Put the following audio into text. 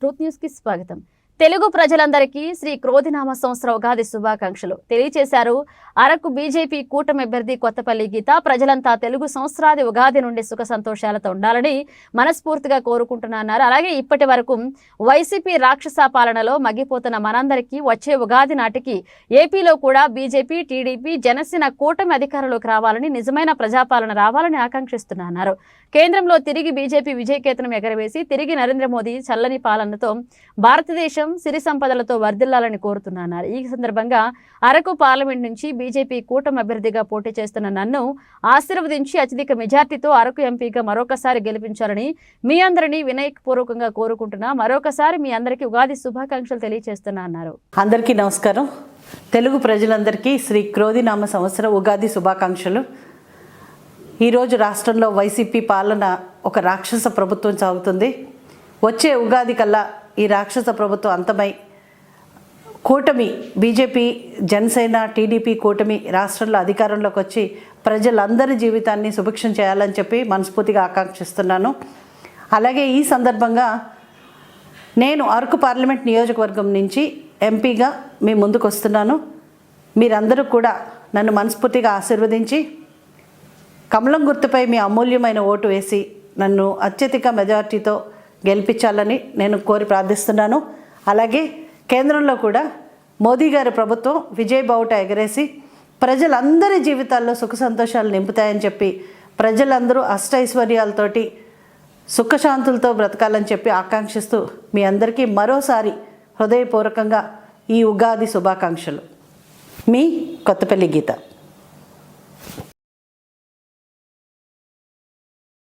Truth న్యూస్కి స్వాగతం. తెలుగు ప్రజలందరికీ శ్రీ క్రోధినామ సంవత్సర ఉగాది శుభాకాంక్షలు. తెలియజేశారు అరకు బీజేపీ కూటమి అభ్యర్థి కొత్తపల్లి గీత. ప్రజలంతా తెలుగు సంవత్సరాది ఉగాది నుండి సుఖ సంతోషాలతో ఉండాలని మనస్ఫూర్తిగా కోరుకుంటున్నారు అలాగే ఇప్పటి వరకు వైసీపీ రాక్షస పాలనలో మగ్గిపోతున్న మనందరికీ వచ్చే ఉగాది నాటికి ఏపీలో కూడా బీజేపీ టీడీపీ జనసేన కూటమి అధికారంలోకి రావాలని నిజమైన ప్రజాపాలన రావాలని ఆకాంక్షిస్తున్నారు కేంద్రంలో తిరిగి బీజేపీ విజయకేతనం ఎగరవేసి తిరిగి నరేంద్ర మోదీ చల్లని పాలనతో భారతదేశం సిరి సంపదలతో వర్ధిల్లాలని కోరుతున్నారు ఈ సందర్భంగా అరకు పార్లమెంట్ నుంచి బీజేపీ కూటమి అభ్యర్థిగా పోటీ చేస్తున్న నన్ను ఆశీర్వదించి అత్యధిక మెజార్టీతో అరకు ఎంపీగా మరొకసారి గెలిపించాలని మీ అందరినీ వినయపూర్వకంగా కోరుకుంటున్నా. మరొకసారి మీ అందరికీ ఉగాది శుభాకాంక్షలు తెలియజేస్తున్నా అన్నారు. అందరికీ నమస్కారం. తెలుగు ప్రజలందరికీ శ్రీ క్రోధినామ సంవత్సర ఉగాది శుభాకాంక్షలు. ఈరోజు రాష్ట్రంలో వైసీపీ పాలన ఒక రాక్షస ప్రభుత్వం సాగుతుంది. వచ్చే ఉగాది కల్లా ఈ రాక్షస ప్రభుత్వం అంతమై కూటమి బీజేపీ జనసేన టీడీపీ కూటమి రాష్ట్రంలో అధికారంలోకి వచ్చి ప్రజలందరి జీవితాన్ని సుభిక్షం చేయాలని చెప్పి మనస్ఫూర్తిగా ఆకాంక్షిస్తున్నాను. అలాగే ఈ సందర్భంగా నేను అరకు పార్లమెంట్ నియోజకవర్గం నుంచి ఎంపీగా మీ ముందుకు వస్తున్నాను. మీరందరూ కూడా నన్ను మనస్ఫూర్తిగా ఆశీర్వదించి కమలం గుర్తుపై మీ అమూల్యమైన ఓటు వేసి నన్ను అత్యధిక మెజార్టీతో గెలిపించాలని నేను కోరి ప్రార్థిస్తున్నాను. అలాగే కేంద్రంలో కూడా మోదీ గారి ప్రభుత్వం విజయ్ బావుట ఎగరేసి ప్రజలందరి జీవితాల్లో సుఖ సంతోషాలు నింపుతాయని చెప్పి ప్రజలందరూ అష్టైశ్వర్యాలతోటి సుఖశాంతులతో బ్రతకాలని చెప్పి ఆకాంక్షిస్తూ మీ అందరికీ మరోసారి హృదయపూర్వకంగా ఈ ఉగాది శుభాకాంక్షలు. మీ కొత్తపల్లి గీత.